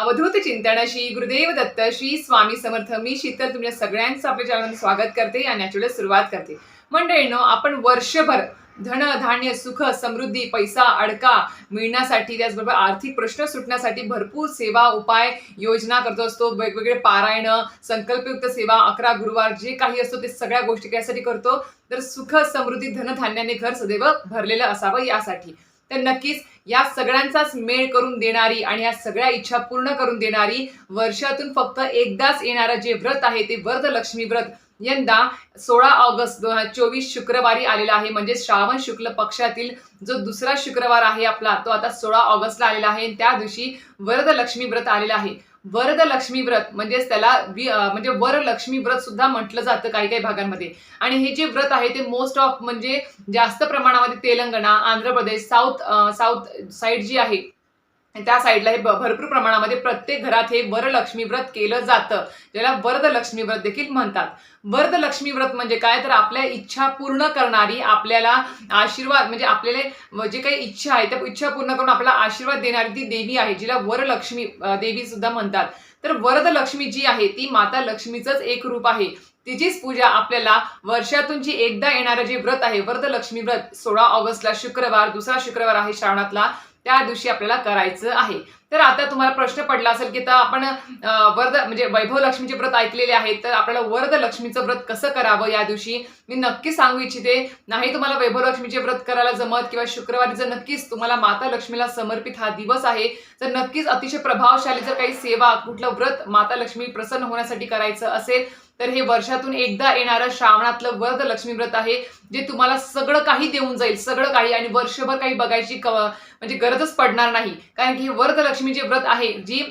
अवधूत चिंतन श्री गुरुदेव दत्त श्री स्वामी समर्थ. मी शीतल तुमच्या सगळ्यांचं आपल्या चॅनलमध्ये स्वागत करते आणि नॅचरल सुरुवात करते. मंडळीनं आपण वर्षभर धन धान्य सुख समृद्धी पैसा अडका मिळण्यासाठी त्याचबरोबर आर्थिक प्रश्न सुटण्यासाठी भरपूर सेवा उपाय योजना करतो असतो. वेगवेगळे पारायण संकल्पयुक्त सेवा अकरा गुरुवार जे काही असतो ते सगळ्या गोष्टी त्यासाठी करतो. तर सुख समृद्धी धनधान्याने घर सदैव भरलेलं असावं यासाठी. तर नक्कीच या सगळ्यांचाच मेळ करून देणारी आणि या सगळ्या इच्छा पूर्ण करून देणारी वर्षातून फक्त एकदाच येणारं जे व्रत आहे ते वरदलक्ष्मी व्रत. यंदा सोळा ऑगस्ट दोन हजार चोवीस शुक्रवारी आलेला आहे. म्हणजे श्रावण शुक्ल पक्षातील जो दुसरा शुक्रवार आहे आपला तो आता सोळा ऑगस्टला आलेला आहे. आणि त्या दिवशी वरदलक्ष्मी व्रत आलेलं आहे. वरदलक्ष्मी व्रत म्हणजेच त्याला वि म्हणजे वरलक्ष्मी व्रत सुद्धा म्हटलं जातं काही काही भागांमध्ये. आणि हे जे व्रत आहे ते मोस्ट ऑफ म्हणजे जास्त प्रमाणामध्ये Telangana Andhra Pradesh south south side जी आहे त्या साईडला हे भरपूर प्रमाणामध्ये प्रत्येक घरात हे वरलक्ष्मी व्रत केलं जातं. ज्याला वरदलक्ष्मी व्रत देखील म्हणतात. वरदलक्ष्मी व्रत म्हणजे काय? तर आपल्या इच्छा पूर्ण करणारी आपल्याला आशीर्वाद म्हणजे आपल्याला जे काही इच्छा आहे त्या इच्छा पूर्ण करून आपल्याला आशीर्वाद देणारी ती देवी आहे जिला वरलक्ष्मी देवी सुद्धा म्हणतात. तर वरदलक्ष्मी जी आहे ती माता लक्ष्मीचंच एक रूप आहे. तिचीच पूजा आपल्याला वर्षातून जी एकदा येणारं जे व्रत आहे वरदलक्ष्मी व्रत सोळा ऑगस्टला शुक्रवार दुसरा शुक्रवार आहे श्रावणातला त्या दिवशी आपल्याला करायचं आहे. तर आता तुम्हाला प्रश्न पडला असेल की तर आपण वरद म्हणजे वैभव लक्ष्मीचे व्रत ऐकलेले आहेत तर आपल्याला वरद लक्ष्मीचं व्रत कसं करावं या दिवशी? मी नक्की सांगू इच्छिते नाही तुम्हाला वैभव लक्ष्मीचे व्रत करायला जमत किंवा शुक्रवारी जर नक्कीच तुम्हाला माता लक्ष्मीला समर्पित हा दिवस आहे तर नक्कीच अतिशय प्रभावशाली जर काही सेवा कुठलं व्रत माता लक्ष्मी प्रसन्न होण्यासाठी करायचं असेल तर हे वर्षातून एकदा येणारं श्रावणातलं वरद लक्ष्मी व्रत आहे जे तुम्हाला सगळं काही देऊन जाईल सगळं काही आणि वर्षभर काही बघायची क- म्हणजे गरजच पडणार नाही. कारण की हे वरदलक्ष्मी जे व्रत आहे जी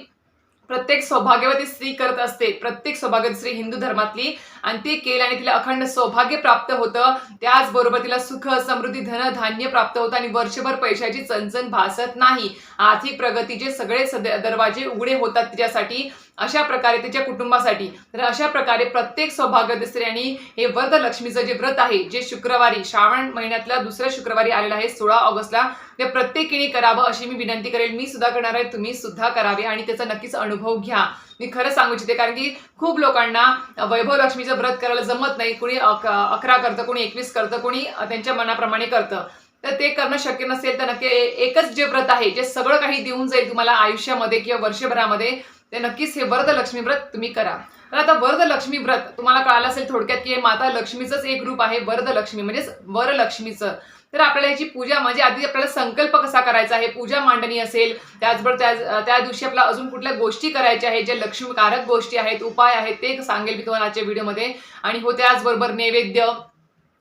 प्रत्येक सौभाग्यवती स्त्री करत असते. प्रत्येक सौभाग्यवती स्त्री हिंदू धर्मातली आणि ते केलं आणि तिला अखंड सौभाग्य प्राप्त होतं. त्याचबरोबर तिला सुख समृद्धी धन धान्य प्राप्त होतं आणि वर्षभर पैशाची चणचण भासत नाही. आर्थिक प्रगतीचे सगळे सद- दरवाजे उघडे होतात तिच्यासाठी अशा प्रकारे तिच्या कुटुंबासाठी. तर अशा प्रकारे प्रत्येक सौभाग्यवती आणि हे व्रत लक्ष्मीचं जे व्रत आहे जे शुक्रवारी श्रावण महिन्यातला दुसऱ्या शुक्रवारी आलेलं आहे सोळा ऑगस्टला ते प्रत्येकीने करावं अशी मी विनंती करेल. मी सुद्धा करणार आहे तुम्ही सुद्धा करावे आणि त्याचा नक्कीच अनुभव घ्या. मी खरं सांगू इच्छिते कारण की खूप लोकांना वैभव लक्ष्मीचं व्रत करायला जमत नाही. कुणी अक- अकरा करतं कोणी एकवीस करतं कोणी त्यांच्या मनाप्रमाणे करतं. तर ते करणं शक्य नसेल तर नक्की एकच जे व्रत आहे जे सगळं काही देऊन जाईल तुम्हाला आयुष्यामध्ये किंवा वर्षभरामध्ये ते नक्कीच हे वरदलक्ष्मी व्रत तुम्ही करा. तर आता वरदलक्ष्मी व्रत तुम्हाला कळालं असेल थोडक्यात की माता लक्ष्मीचंच एक रूप आहे वरदलक्ष्मी म्हणजेच वरलक्ष्मीचं. तर आपल्याला याची पूजा म्हणजे आधी आपल्याला संकल्प कसा करायचा आहे? पूजा मांडणी असेल त्याचबरोबर त्या त्या दिवशी आपला अजून कुठल्या गोष्टी करायच्या आहेत ज्या लक्ष्मीकारक गोष्टी आहेत उपाय आहेत ते सांगेल मी तुम्हाला आजच्या व्हिडिओमध्ये. आणि हो त्याचबरोबर नैवेद्य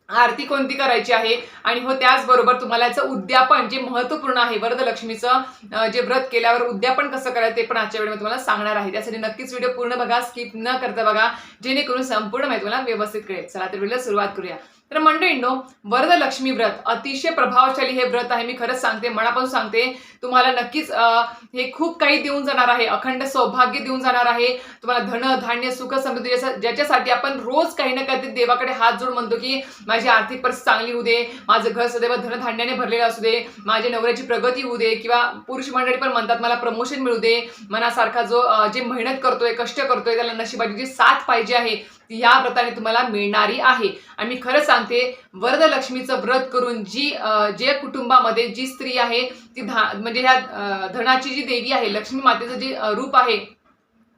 आरती कोणती करायची आहे? आणि हो त्याचबरोबर तुम्हाला याचं उद्यापन जे महत्त्वपूर्ण आहे वरदलक्ष्मीचं लक्ष्मीचं जे व्रत केल्यावर उद्यापन कसं करायचं ते पण आजच्या वेळेमध्ये तुम्हाला सांगणार आहे. त्यासाठी नक्कीच व्हिडिओ पूर्ण बघा स्किप न करता बघा जेणेकरून संपूर्ण माहिती तुम्हाला व्यवस्थित कळेल. चला तर व्हिडिओला सुरुवात करूया. तर मंडळींनो वरदलक्ष्मी व्रत अतिशय प्रभावशाली हे व्रत आहे मी खरंच सांगते मनापासून सांगते. तुम्हाला नक्कीच हे खूप काही देऊन जाणार आहे. अखंड सौभाग्य देऊन जाणार आहे. तुम्हाला धन धान्य सुख समृद्धी ज्याच्यासाठी आपण रोज काही ना काहीतरी देवाकडे हात जोड म्हणतो की माझी आर्थिक परिस्थिती चांगली होऊ दे माझं घर सदैव धनधान्याने भरलेलं असू दे माझ्या नवऱ्याची प्रगती होऊ दे किंवा पुरुष मंडळी पण म्हणतात मला प्रमोशन मिळू दे. मनासारखा जो जे मेहनत करतोय कष्ट करतोय त्याला नशिबाची जी साथ पाहिजे आहे ती या व्रताने तुम्हाला मिळणारी आहे. आणि मी खरं सांगते वरदलक्ष्मीचं व्रत करून जी जे कुटुंबामध्ये जी स्त्री आहे ती धा म्हणजे ह्या धनाची जी देवी आहे लक्ष्मी मातेचं जे रूप आहे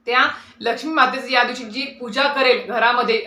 त्या लक्ष्मी मातेची या दिवशी जी पूजा करेल घरामध्ये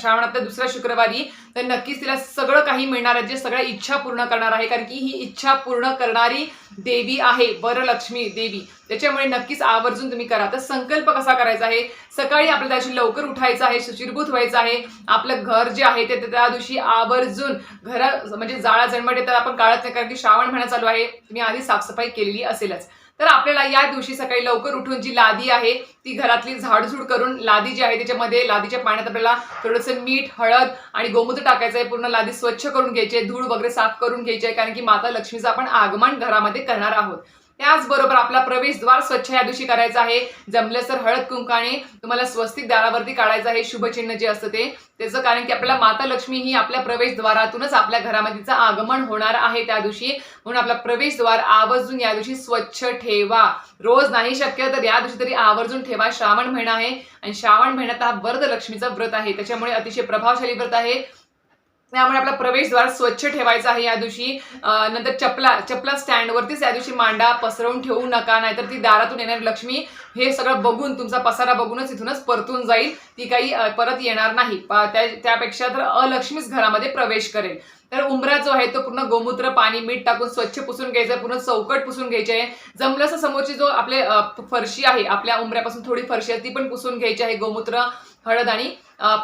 श्रावणातल्या दुसऱ्या शुक्रवारी तर नक्कीच तिला सगळं काही मिळणार आहे जे सगळ्या इच्छा पूर्ण करणार आहे. कारण की ही इच्छा पूर्ण करणारी देवी आहे वरलक्ष्मी देवी. त्याच्यामुळे नक्कीच आवर्जून तुम्ही करा. तर संकल्प कसा करायचा आहे? सकाळी आपल्याला त्याशी लवकर उठायचं आहे शुचिरभूत व्हायचं आहे. आपलं घर जे आहे ते त्या दिवशी आवर्जून घर म्हणजे जाळा जन्मट येतात आपण काळत नाही कारण की श्रावण महिना चालू आहे. तुम्ही आधी साफसफाई केलेली असेलच. तर आपल्याला या दिवशी सकाळी लवकर उठून जी लादी आहे ती घरातली झाडझूड करून लादी जी आहे त्याच्यामध्ये लादीच्या पाण्यात आपल्याला थोडंसं मीठ हळद आणि गोमूत्र टाकायचं आहे. पूर्ण लादी स्वच्छ करून घ्यायची आहे धूळ वगैरे साफ करून घ्यायची आहे कारण की माता लक्ष्मीचं आपण आगमन घरामध्ये करणार आहोत. त्याचबरोबर आपला प्रवेशद्वार स्वच्छ या दिवशी करायचा आहे. जमलं तर हळद कुंकाने तुम्हाला स्वस्तिक दारावरती काढायचं आहे. शुभचिन्ह जे असतं ते. त्याचं कारण की आपल्याला माता लक्ष्मी ही आपल्या प्रवेशद्वारातूनच आपल्या घरामध्ये आगमन होणार आहे त्या दिवशी. म्हणून आपला प्रवेशद्वार आवर्जून या दिवशी स्वच्छ ठेवा. रोज नाही शक्य तर या दिवशी तरी आवर्जून ठेवा. श्रावण महिना आहे आणि श्रावण महिन्यात हा वरद लक्ष्मीचं व्रत आहे. त्याच्यामुळे अतिशय प्रभावशाली व्रत आहे. त्यामुळे आपला प्रवेशद्वार स्वच्छ ठेवायचा आहे या दिवशी. नंतर चपला चपला स्टँडवरतीच या दिवशी मांडा पसरवून ठेवू नका नाहीतर ती दारातून येणारी लक्ष्मी. हे सगळं बघून तुमचा पसारा बघूनच इथूनच परतून जाईल. ती काही परत येणार नाही. त्यापेक्षा तर अलक्ष्मीच घरामध्ये प्रवेश करेल. तर उंबरा जो आहे तो पूर्ण गोमूत्र पाणी मीठ टाकून स्वच्छ पुसून घ्यायचा पूर्ण चौकट पुसून घ्यायची. आहे जमलं असं समोरची जो आपले फरशी आहे आपल्या उंबऱ्यापासून थोडी फरशी आहे ती पण पुसून घ्यायची आहे गोमूत्र हळद आणि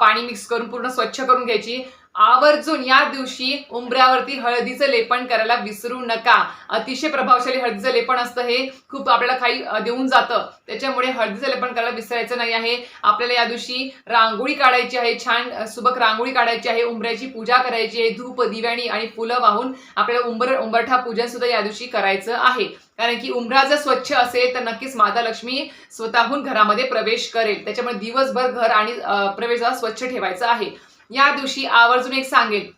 पाणी मिक्स करून पूर्ण स्वच्छ करून घ्यायची. आवर्जून या दिवशी उंबऱ्यावरती हळदीचं लेपन करायला विसरू नका. अतिशय प्रभावशाली हळदीचं लेपन असतं हे. खूप आपल्याला काही देऊन जातं. त्याच्यामुळे हळदीचं लेपन करायला विसरायचं नाही आहे. आपल्याला या दिवशी रांगोळी काढायची आहे. छान सुबक रांगोळी काढायची आहे. उंबऱ्याची पूजा करायची आहे. धूप दिव्याणी आणि फुलं वाहून आपल्याला उंबर उंबरठा पूजन सुद्धा या दिवशी करायचं आहे. कारण की उंबरा जर स्वच्छ असेल तर नक्कीच माता लक्ष्मी स्वतःहून घरामध्ये प्रवेश करेल. त्याच्यामुळे दिवसभर घर आणि अं, प्रवेशद्वार स्वच्छ ठेवायचं आहे. या दिवशी आवर्जून एक सांगेल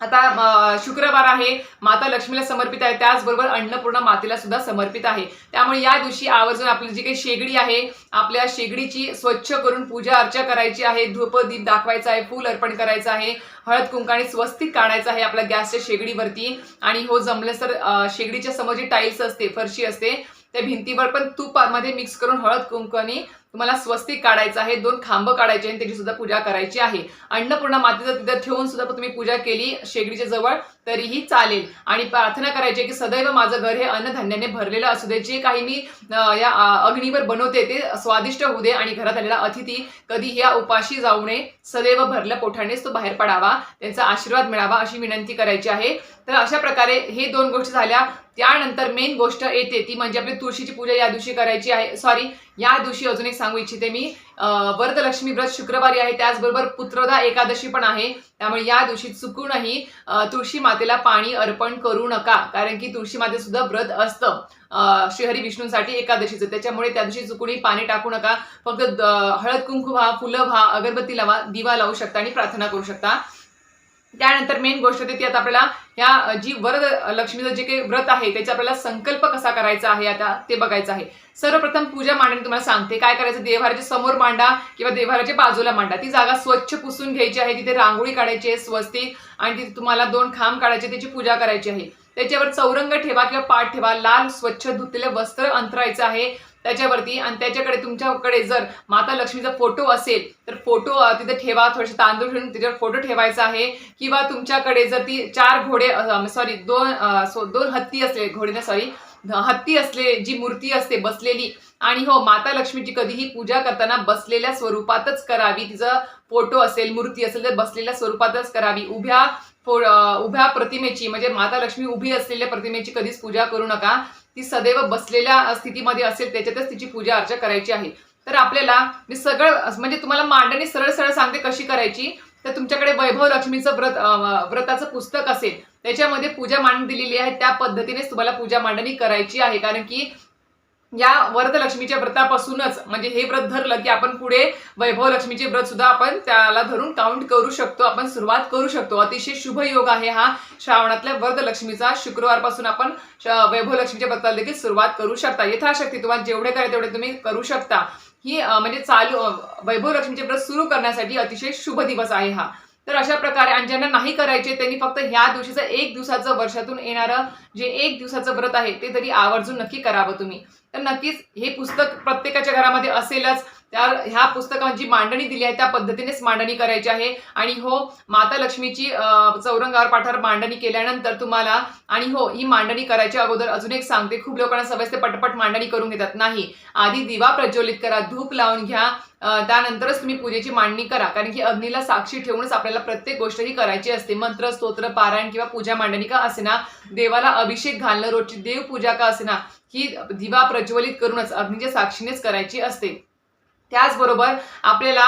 आता शुक्रवार आहे माता लक्ष्मीला समर्पित आहे त्याचबरोबर अन्नपूर्णा मातेला सुद्धा समर्पित आहे. त्यामुळे या दिवशी आवर्जून आपली जी काही शेगडी आहे आपल्या शेगडीची स्वच्छ करून पूजा अर्चा करायची आहे धूप दीप दाखवायचा आहे फूल अर्पण करायचं आहे हळद कुंकाने स्वस्तिक काढायचं आहे आपल्या गॅसच्या शेगडीवरती. आणि हो जमलं तर शेगडीच्या समोर जी टाईल्स असते फरशी असते त्या भिंतीवर पण तुपामध्ये मिक्स करून हळद कुंकाने तुम्हाला स्वस्तिक काढायचं आहे दोन खांब काढायचे आणि त्याची सुद्धा पूजा करायची आहे. अन्नपूर्णा मातेचं तिथं ठेवून सुद्धा तुम्ही पूजा केली शेगडीच्या जवळ तरीही चालेल. आणि प्रार्थना करायची आहे की सदैव माझं घर हे अन्नधान्याने भरलेलं असू दे. जे काही मी या अग्नीवर बनवते ते स्वादिष्ट होऊ दे आणि घरात आलेला अतिथी कधी या उपाशी जाऊ नये. सदैव भरल्या पोठानेच तो बाहेर पडावा. त्यांचा आशीर्वाद मिळावा अशी विनंती करायची आहे. तर अशा प्रकारे हे दोन गोष्टी झाल्या. त्यानंतर मेन गोष्ट येते ती म्हणजे आपली तुळशीची पूजा या दिवशी करायची आहे. सॉरी या दिवशी अजून एक सांगू इच्छिते मी. वरदलक्ष्मी व्रत शुक्रवारी आहे. त्याचबरोबर पुत्रदा एकादशी पण आहे. त्यामुळे या दिवशी चुकूनही तुळशी मातेला पाणी अर्पण करू नका. कारण की तुळशी माते सुद्धा व्रत असतं. श्रीहरी विष्णूंसाठी एकादशीचं. त्याच्यामुळे त्या दिवशी चुकूनही पाणी टाकू नका. फक्त हळद कुंकू व्हा फुलं व्हा अगरबत्ती लावा दिवा लावू शकता आणि प्रार्थना करू शकता. त्यानंतर मेन गोष्ट होती ती आता आपल्याला ह्या जी वरद लक्ष्मीचं जे काही व्रत आहे त्याचा आपल्याला संकल्प कसा करायचा आहे आता ते बघायचं आहे. सर्वप्रथम पूजा मांडणी तुम्हाला सांगते. काय करायचं? देवाऱ्याच्या समोर मांडा किंवा देवाऱ्याच्या बाजूला मांडा. ती जागा स्वच्छ पुसून घ्यायची आहे. तिथे रांगोळी काढायची आहे स्वस्तिक आणि तिथे तुम्हाला दोन खांब काढायचे त्याची पूजा करायची आहे. त्याच्यावर चौरंग ठेवा किंवा पाठ ठेवा. लाल स्वच्छ धुतलेलं वस्त्र अंतरायचं आहे. त्याच्यावरती आणि त्याच्याकडे तुमच्याकडे जर माता लक्ष्मीचा फोटो असेल तर फोटो तिथे ठेवा थोडेसे तांदूळ ठेवून त्याच्यावर फोटो ठेवायचा आहे. किंवा तुमच्याकडे जर ती चार घोडे सॉरी दोन सो- दोन हत्ती असले घोडे सॉरी हत्ती असले जी मूर्ती असते बसलेली आणि हो माता लक्ष्मीची कधीही पूजा करताना बसलेल्या स्वरूपातच करावी. तिचं फोटो असेल मूर्ती असेल तर बसलेल्या स्वरूपातच करावी. उभ्या फो- उभ्या प्रतिमेची म्हणजे माता लक्ष्मी उभी असलेल्या प्रतिमेची कधीच पूजा करू नका. ती सदैव बसलेल्या स्थितीमध्ये असेल त्याच्यातच तिची पूजा अर्चा करायची आहे. तर आपल्याला मी सगळं म्हणजे तुम्हाला मांडणी सरळ सरळ सांगते कशी करायची. तर तुमच्याकडे वैभव लक्ष्मीचं व्रत व्रताचं पुस्तक असेल त्याच्यामध्ये पूजा मांडणी दिलेली आहे. त्या पद्धतीनेच तुम्हाला पूजा मांडणी करायची आहे. कारण की या वरदलक्ष्मीच्या व्रतापासूनच म्हणजे हे व्रत धरलं की आपण पुढे वैभव लक्ष्मीचे व्रत सुद्धा आपण त्याला धरून काउंट करू शकतो आपण सुरुवात करू शकतो. अतिशय शुभ योग आहे हा. श्रावणातल्या वरदलक्ष्मीचा शुक्रवारपासून आपण श- वैभव लक्ष्मीच्या व्रताला देखील सुरुवात करू शकता. यथाशक्ती तुम्हाला जेवढे करायचे तेवढे तुम्ही करू शकता. ही म्हणजे चालू वैभव लक्ष्मीचे व्रत सुरू करण्यासाठी अतिशय शुभ दिवस आहे हा. तर अशा प्रकारे आणि ज्यांना नाही करायचे त्यांनी फक्त ह्या दिवशीचं एक दिवसाचं वर्षातून येणारं जे एक दिवसाचं व्रत आहे ते तरी आवर्जून नक्की करावं तुम्ही. तर नक्कीच हे पुस्तक प्रत्येकाच्या घरामध्ये असेलच. त्या ह्या पुस्तकाची मांडणी दिली आहे त्या पद्धतीनेच मांडणी करायची आहे. आणि हो माता लक्ष्मीची चौरंगावर पाठावर मांडणी केल्यानंतर तुम्हाला आणि हो ही मांडणी करायच्या अगोदर अजून एक सांगते खूप लोकांना सवय पटपट मांडणी करून घेतात. नाही आधी दिवा प्रज्वलित करा धूप लावून घ्या त्यानंतरच तुम्ही पूजेची मांडणी करा. कारण की अग्नीला साक्षी ठेवूनच आपल्याला प्रत्येक गोष्ट ही करायची असते. मंत्र स्तोत्र पारायण किंवा पूजा मांडणी का असेना देवाला अभिषेक घालणं रोजची देवपूजा का असेना ही दिवा प्रज्वलित करूनच अग्नीच्या साक्षीनेच करायची असते. त्याचबरोबर आपल्याला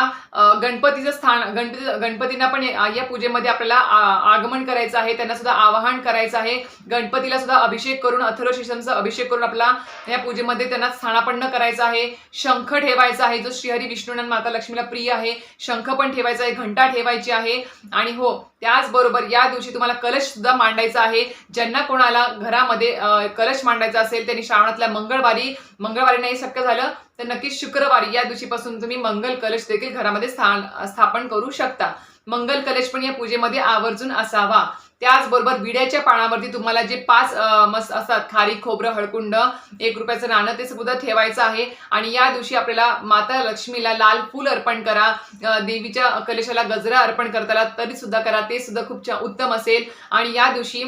गणपतीचं स्थान गणपती गणपतींना पण या पूजेमध्ये आपल्याला आ- आगमन करायचं आहे त्यांना सुद्धा आवाहन करायचं आहे. गणपतीला सुद्धा अभिषेक करून अथर्व शीर्षांचा अभिषेक करून आपला या पूजेमध्ये त्यांना स्थानापन्न करायचं आहे. शंख ठेवायचा आहे जो श्रीहरी विष्णूनाथ माता लक्ष्मीला प्रिय आहे. शंख पण ठेवायचा आहे घंटा ठेवायची आहे. आणि हो त्याचबरोबर या दिवशी तुम्हाला कलश सुद्धा मांडायचा आहे. ज्यांना कोणाला घरामध्ये कलश मांडायचा असेल त्यांनी श्रावणातल्या मंगळवारी मंगळवारी नाही शक्य झालं तर नक्कीच शुक्रवारी या दिवशीपासून तुम्ही मंगल कलश देखील घरामध्ये स्थान स्थापन करू शकता. मंगल कलश पण या पूजेमध्ये आवर्जून असावा. त्याचबरोबर विड्याच्या पानावरती तुम्हाला जे पाच मस्त असतात खारी खोबरं हळकुंड एक रुपयाचं नाणं ते सुद्धा ठेवायचं आहे. आणि या दिवशी आपल्याला माता लक्ष्मीला लाल फूल अर्पण करा. देवीच्या कलशाला गजरा अर्पण करताना तरी सुद्धा करा. ते सुद्धा खूप छान उत्तम असेल. आणि या दिवशी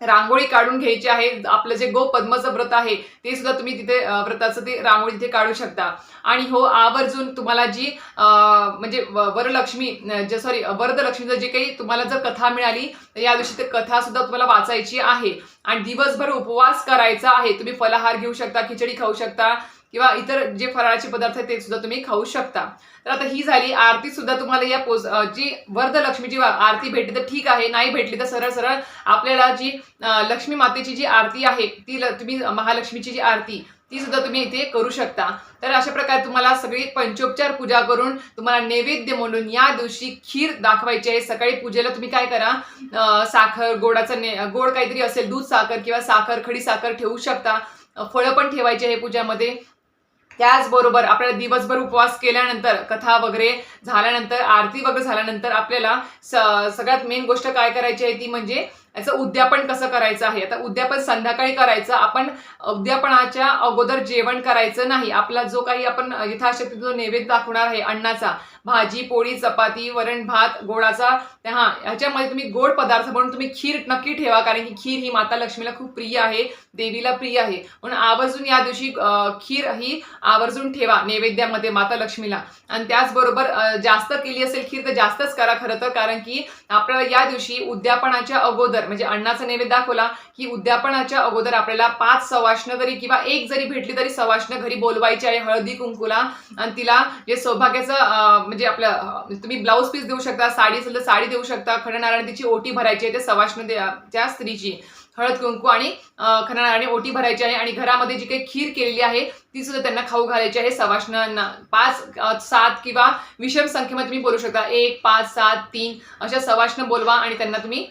रांगोळी काढून घ्यायची आहे. आपलं जे गो पद्मचं व्रत आहे ते सुद्धा तुम्ही तिथे व्रताचं ते रांगोळी तिथे काढू शकता. आणि हो आवर्जून तुम्हाला जी म्हणजे व- वरलक्ष्मी जे सॉरी वरदलक्ष्मीचं जे काही तुम्हाला जर कथा मिळाली तर या दिवशी ते कथा सुद्धा तुम्हाला वाचायची आहे. आणि दिवसभर उपवास करायचा आहे. तुम्ही फलाहार घेऊ शकता खिचडी खाऊ शकता किंवा इतर जे फराळाचे पदार्थ आहेत ते सुद्धा तुम्ही खाऊ शकता. तर आता ही झाली आरती सुद्धा तुम्हाला या पोच जी वरदलक्ष्मीची वा- आरती भेटली तर ठीक आहे. नाही भेटली तर सरळ सरळ आपल्याला जी लक्ष्मी मातेची जी आरती आहे ती तुम्ही महालक्ष्मीची जी आरती ती सुद्धा तुम्ही इथे करू शकता. तर अशा प्रकारे तुम्हाला सगळी पंचोपचार पूजा करून तुम्हाला नैवेद्य म्हणून या दिवशी खीर दाखवायची आहे. सकाळी पूजेला तुम्ही काय करा साखर गोडाचं ने गोड काहीतरी असेल दूध साखर किंवा साखर खडी साखर ठेवू शकता. फळं पण ठेवायची आहे पूजामध्ये. त्याचबरोबर आपल्याला दिवसभर उपवास केल्यानंतर कथा वगैरे झाल्यानंतर आरती वगैरे झाल्यानंतर आपल्याला सगळ्यात मेन गोष्ट काय करायची आहे ती म्हणजे याचं उद्यापन कसं करायचं आहे? आता उद्यापन संध्याकाळी करायचं आपण उद्यापनाच्या अगोदर जेवण करायचं नाही. आपला जो काही आपण यथाशक्ती जो नैवेद्य दाखवणार आहे अन्नाचा भाजी पोळी चपाती वरण भात गोडाचा हा ह्याच्यामध्ये तुम्ही गोड पदार्थ म्हणून तुम्ही खीर नक्की ठेवा कारण की खीर ही माता लक्ष्मीला खूप प्रिय आहे देवीला प्रिय आहे. म्हणून आवर्जून या दिवशी खीर ही आवर्जून ठेवा नैवेद्यामध्ये माता लक्ष्मीला. आणि त्याचबरोबर जास्त केली असेल खीर तर जास्तच करा खरं तर कारण की आपल्याला या दिवशी उद्यापनाच्या अगोदर म्हणजे अण्णाचा नैवेद्य दाखवला की उद्यापनाच्या अगोदर आपल्याला पाच सवाष्ण जरी किंवा एक जरी भेटली तरी सवाष्ण घरी बोलवायची आहे हळदी कुंकूला. आणि तिला जे सौभाग्याचं म्हणजे म्हणजे आपलं म्हणजे तुम्ही ब्लाऊज पीस देऊ शकता साडी असेल तर साडी देऊ शकता खडनारायण तिची ओटी भरायची आहे ते सवाष्ण दे- त्या स्त्रीची. हळद कुंकू आणि अं, ओटी भरायची आहे आणि घरामध्ये जी काही खीर केलेली आहे ती सुद्धा त्यांना खाऊ घालायची आहे सवाष्णांना पाच सात किंवा विषम संख्येमध्ये तुम्ही बोलू शकता. एक पाच सात तीन अशा सवाष्ण बोलवा आणि त्यांना तुम्ही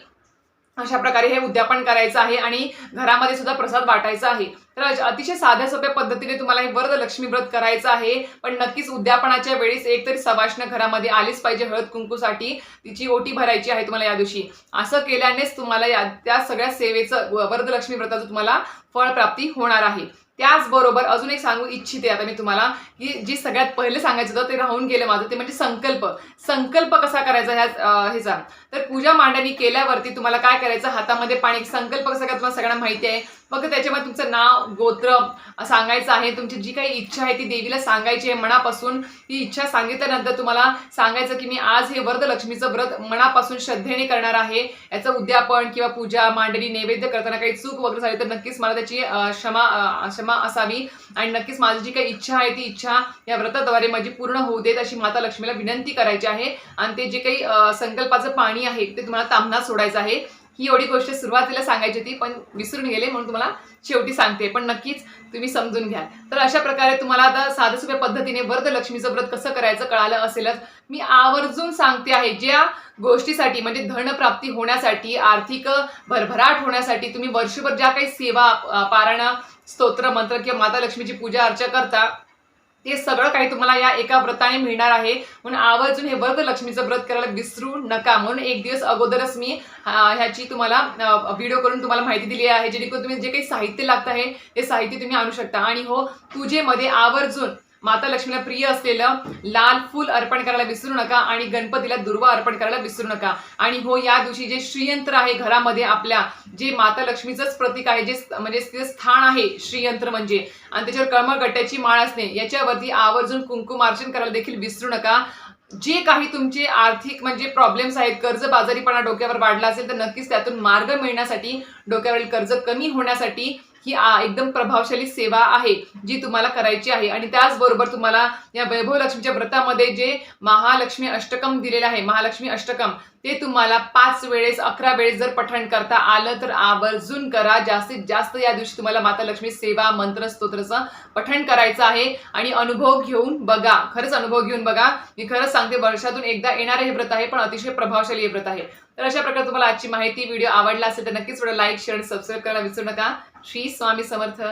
अशा प्रकारे हे उद्यापन करायचं आहे आणि घरामध्ये सुद्धा प्रसाद वाटायचा आहे. तर अतिशय साध्या सोप्या पद्धतीने तुम्हाला हे वरद लक्ष्मी व्रत करायचं आहे. पण नक्कीच उद्यापनाच्या वेळेस एक तरी सवाष्ण घरामध्ये आलीच पाहिजे हळद कुंकूसाठी. तिची ओटी भरायची आहे तुम्हाला या दिवशी. असं केल्यानेच तुम्हाला या त्या सगळ्या सेवेचं व- वरदलक्ष्मी व्रताचं तुम्हाला फळप्राप्ती होणार आहे. त्याचबरोबर अजून एक सांगू इच्छिते आता मी तुम्हाला की जी सगळ्यात पहिले सांगायचं होतं ते राहून गेलं माझं ते म्हणजे संकल्प. संकल्प कसा करायचा ह्या ह्याचा? तर पूजा मांडणी केल्यावरती तुम्हाला काय करायचं? हातामध्ये पाणी संकल्प कसा करायचा? तुम्हाला सगळ्यांना माहिती आहे. फक्त त्याच्यामध्ये तुमचं नाव गोत्र सांगायचं आहे. तुमची जी काही इच्छा आहे ती देवीला सांगायची आहे मनापासून. ती इच्छा सांगितल्यानंतर तुम्हाला सांगायचं की मी आज हे वरदलक्ष्मीचं व्रत मनापासून श्रद्धेने करणार आहे. याचं उद्यापन किंवा पूजा मांडणी नैवेद्य करताना काही चूक वगैरे झाली तर नक्कीच मला त्याची क्षमा क्षमा असावी. आणि नक्कीच माझी जी काही इच्छा आहे ती इच्छा या व्रताद्वारे माझी पूर्ण होऊ देत अशी माता लक्ष्मीला विनंती करायची आहे. आणि ते जे काही संकल्पाचं पाणी आहे ते तुम्हाला तांबनात सोडायचं आहे. ही एवढी गोष्ट सुरुवातीला सांगायची होती पण विसरून गेले म्हणून तुम्हाला शेवटी सांगते. पण नक्कीच तुम्ही समजून घ्या तर अशा प्रकारे तुम्हाला आता साध्या सोप्या पद्धतीने वरदलक्ष्मीचं व्रत कसं करायचं कळालं असेलच. मी आवर्जून सांगते आहे ज्या गोष्टीसाठी म्हणजे धनप्राप्ती होण्यासाठी आर्थिक भरभराट होण्यासाठी तुम्ही वर्षभर ज्या काही सेवा अ, पारायण स्तोत्र मंत्र किंवा माता लक्ष्मीची पूजा अर्चा करता ते सगळं काही तुम्हाला या एका व्रताने मिळणार आहे. म्हणून आवर्जून हे व्रत लक्ष्मीचं व्रत करायला विसरू नका. म्हणून एक दिवस अगोदरच मी ह्याची तुम्हाला व्हिडिओ करून तुम्हाला माहिती दिली आहे. जेणेकरून तुम्ही जे काही साहित्य लागतं आहे ते साहित्य तुम्ही आणू शकता. आणि हो पूजेमध्ये आवर्जून माता लक्ष्मीला प्रिय असलेलं लाल फूल अर्पण करायला विसरू नका आणि गणपतीला दुर्वा अर्पण करायला विसरू नका. आणि हो या दिवशी जे श्रीयंत्र आहे घरामध्ये आपल्या जे माता लक्ष्मीचंच प्रतीक आहे जे म्हणजे ते स्थान आहे श्रीयंत्र म्हणजे आणि त्याच्यावर कळमगट्ट्याची माळ असणे याच्यावरती आवर्जून कुंकुमार्चन करायला देखील विसरू नका. जे काही तुमचे आर्थिक म्हणजे प्रॉब्लेम्स आहेत कर्ज बाजारीपणा डोक्यावर वाढला असेल तर नक्कीच त्यातून मार्ग मिळण्यासाठी डोक्यावरील कर्ज कमी होण्यासाठी ही आ, एकदम प्रभावशाली सेवा आहे जी तुम्हाला करायची आहे. आणि त्याचबरोबर तुम्हाला या वैभव लक्ष्मीच्या व्रतामध्ये जे महालक्ष्मी अष्टकम दिलेलं आहे महालक्ष्मी अष्टकम ते तुम्हाला पाच वेळेस अकरा वेळेस जर पठण करता आलं तर आवर्जून करा. जास्तीत जास्त या दिवशी तुम्हाला माता लक्ष्मी सेवा मंत्र स्तोत्रचं पठण करायचं आहे. आणि अनुभव घेऊन बघा खरंच अनुभव घेऊन बघा. मी खरंच सांगते वर्षातून एकदा येणारं हे व्रत आहे पण अतिशय प्रभावशाली हे व्रत आहे. तर अशा प्रकारे तुम्हाला आजची माहिती व्हिडिओ आवडला असेल तर नक्कीच थोडं लाईक शेअर सबस्क्राईब करायला विसरू नका. श्री स्वामी समर्थ.